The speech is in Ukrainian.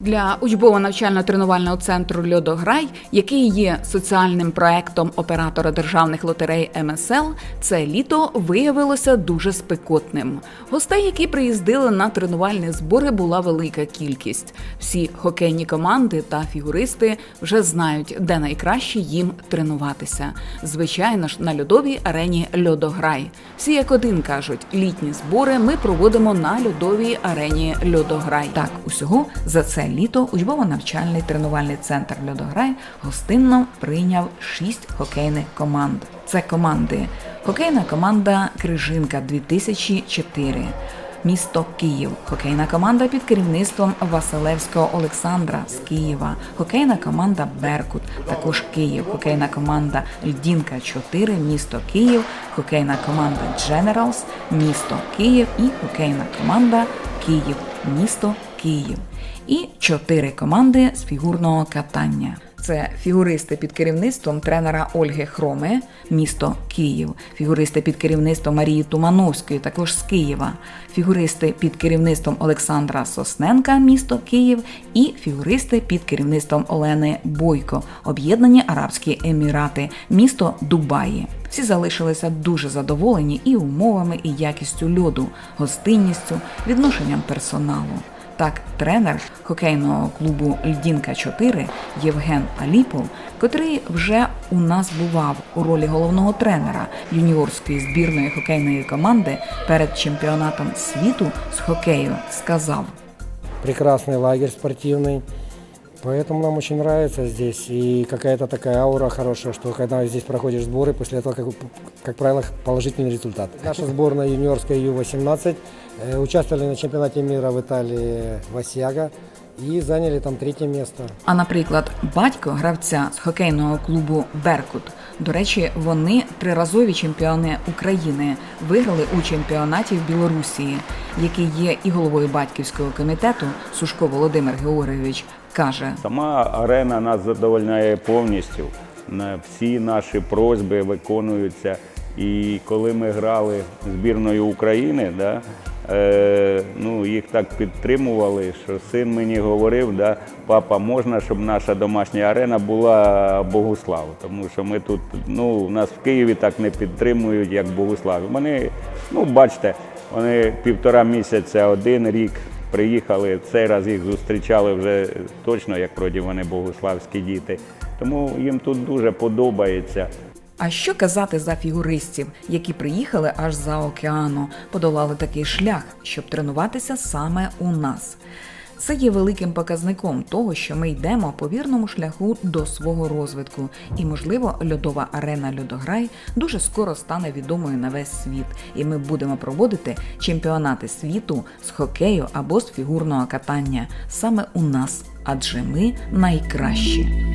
Для учбово-навчально-тренувального центру Льодограй, який є соціальним проектом оператора державних лотерей МСЛ, це літо виявилося дуже спекотним. Гостей, які приїздили на тренувальні збори, була велика кількість. Всі хокейні команди та фігуристи вже знають, де найкраще їм тренуватися. Звичайно ж, на льодовій арені Льодограй. Всі як один кажуть, літні збори ми проводимо на льодовій арені Льодограй. Так, усього за це літо учбово-навчальний тренувальний центр Льодограй гостинно прийняв шість хокейних команд. Це команди: хокейна команда Крижинка 2004. Місто Київ, хокейна команда під керівництвом Василевського Олександра з Києва, хокейна команда Беркут, також Київ, хокейна команда Льдінка 4, місто Київ, хокейна команда Generals, місто Київ і хокейна команда Київ, місто Київ. І чотири команди з фігурного катання. Це фігуристи під керівництвом тренера Ольги Хроми, місто Київ, фігуристи під керівництвом Марії Тумановської, також з Києва, фігуристи під керівництвом Олександра Сосненка, місто Київ, і фігуристи під керівництвом Олени Бойко, Об'єднані Арабські Емірати, місто Дубаї. Всі залишилися дуже задоволені і умовами, і якістю льоду, гостинністю, відношенням персоналу. Так, тренер хокейного клубу Льдінка 4 Євген Аліпов, котрий вже у нас бував у ролі головного тренера юніорської збірної хокейної команди перед чемпіонатом світу з хокею, сказав. прекрасний лагерь спортивный. Поэтому нам очень нравится здесь. И какая-то такая аура хорошая, что когда здесь проходишь сборы, после этого, как, как правило, положительный результат. Наша сборная юниорская Ю-18 э, участвовали на чемпионате мира в Италии в Асьяго и заняли там третье место. А наприклад, батько гравця з хокейного клубу Беркут. до речі, вони триразові чемпіони України виграли у чемпіонаті в Білорусі, який є і головою батьківського комітету Сушко Володимир Георгійович каже. Сама арена нас задовольняє повністю. Всі наші просьби виконуються. І коли ми грали збірною України, да, е, ну, їх так підтримували, що син мені говорив, да, папа, можна, щоб наша домашня арена була Богуслав. Тому що ми тут, ну, нас в Києві так не підтримують, як Богуслав. Вони, ну, бачите, вони півтора місяця, один рік приїхали. Цей раз їх зустрічали вже точно, як вроді вони богославські діти. Тому їм тут дуже подобається. А що казати за фігуристів, які приїхали аж за океану, подолали такий шлях, щоб тренуватися саме у нас? Це є великим показником того, що ми йдемо по вірному шляху до свого розвитку, і, можливо, льодова арена Льодограй дуже скоро стане відомою на весь світ, і ми будемо проводити чемпіонати світу з хокею або з фігурного катання саме у нас, адже ми найкращі.